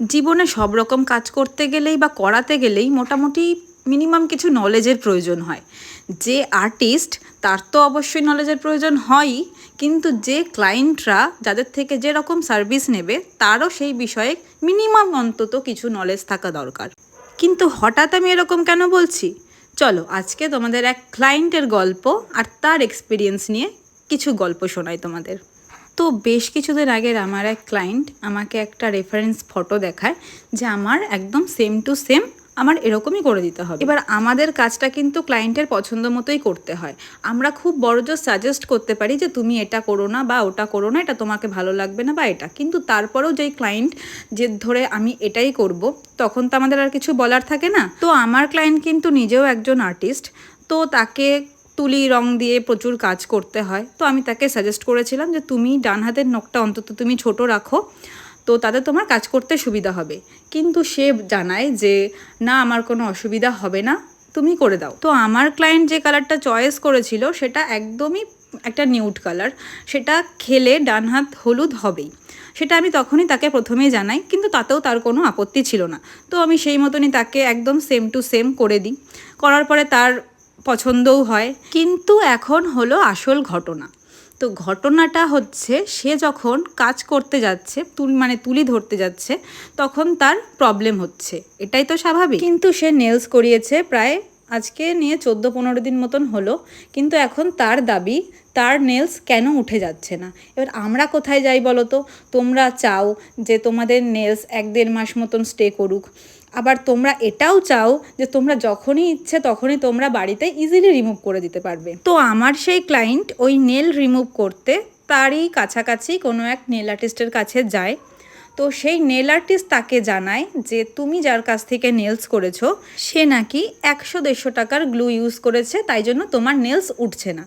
জীবনে সব রকম কাজ করতে গেলেই বা করাতে গেলেই মোটামুটি মিনিমাম কিছু নলেজের প্রয়োজন হয়। যে আর্টিস্ট তার তো অবশ্যই নলেজের প্রয়োজন হয়ই, কিন্তু যে ক্লায়েন্টরা যাদের থেকে যে রকম সার্ভিস নেবে, তারও সেই বিষয়ে মিনিমাম অন্তত কিছু নলেজ থাকা দরকার। কিন্তু হঠাৎ আমি এরকম কেন বলছি? চলো, আজকে তোমাদের এক ক্লায়েন্টের গল্প আর তার এক্সপিরিয়েন্স নিয়ে কিছু গল্প শোনাই তোমাদের। তো বেশ কিছুদিন আগের আমার এক ক্লায়েন্ট আমাকে একটা রেফারেন্স ফটো দেখায় যে আমার একদম সেম টু সেম আমার এরকমই করে দিতে হবে। এবার আমাদের কাজটা কিন্তু ক্লায়েন্টের পছন্দ মতোই করতে হয়। আমরা খুব বড়জোর সাজেস্ট করতে পারি যে তুমি এটা করো না বা ওটা করো না, এটা তোমাকে ভালো লাগবে না বা এটা। কিন্তু তারপরেও যেই ক্লায়েন্ট যে ধরে আমি এটাই করব, তখন তো আমাদের আর কিছু বলার থাকে না। তো আমার ক্লায়েন্ট কিন্তু নিজেও একজন আর্টিস্ট তো তাকে তুলি রং দিয়ে প্রচুর কাজ করতে হয়। তো আমি তাকে সাজেস্ট করেছিলাম যে, তুমি ডান হাতের নখটা অন্তত তুমি ছোট রাখো, তো তাতে তোমার কাজ করতে সুবিধা হবে। কিন্তু সে জানায় যে, না, আমার কোনো অসুবিধা হবে না, তুমি করে দাও। তো আমার ক্লায়েন্ট যে কালারটা চয়েস করেছিল, সেটা একদমই একটা নিউড কালার সেটা খেলে ডান হাত হলুদ হবেই। সেটা আমি তখনই তাকে প্রথমেই জানাই, কিন্তু তাতেও তার কোনো আপত্তি ছিল না। তো আমি সেই মতনই তাকে একদম সেম টু সেম করে দিই। করার পরে তার পছন্দও হয়, কিন্তু এখন হলো আসল ঘটনা। তো ঘটনাটা হচ্ছে, সে যখন কাজ করতে যাচ্ছে, তুল মানে তুলি ধরতে যাচ্ছে, তখন তার প্রবলেম হচ্ছে। এটাই তো স্বাভাবিক। কিন্তু সে নেলস করিয়েছে প্রায় আজকে নিয়ে চোদ্দ পনেরো দিন মতন হলো, কিন্তু এখন তার দাবি, তার নেলস কেন উঠে যাচ্ছে না? এবার আমরা কোথায় যাই বলো তো? তোমরা চাও যে তোমাদের নেলস এক দেড় মাস মতন স্টে করুক। আবার তোমরা এটাও চাও যে তোমরা যখনই ইচ্ছে তখনই তোমরা বাড়িতে ইজিলি রিমুভ করে দিতে পারবে। তো আমার সেই ক্লায়েন্ট ওই নেল রিমুভ করতে তারই কাছাকাছি কোনো এক নেল আর্টিস্টের কাছে যায়। তো সেই নেল আর্টিস্ট তাকে জানায় যে, তুমি যার কাছ থেকে নেলস করেছ, সে নাকি একশো দেড়শো টাকার গ্লু ইউজ করেছে, তাই জন্য তোমার নেলস উঠছে না।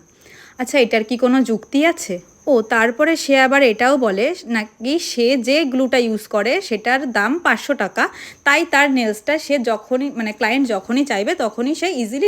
আচ্ছা এটার কি কোনো যুক্তি আছে? ও, তারপরে সে আবার এটাও বলে, নাকি সে যে গ্লুটা ইউজ করে, সেটার দাম পাঁচশো টাকা, তাই তার নেলসটা সে যখনই মানে ক্লায়েন্ট যখনই চাইবে, তখনই সে ইজিলি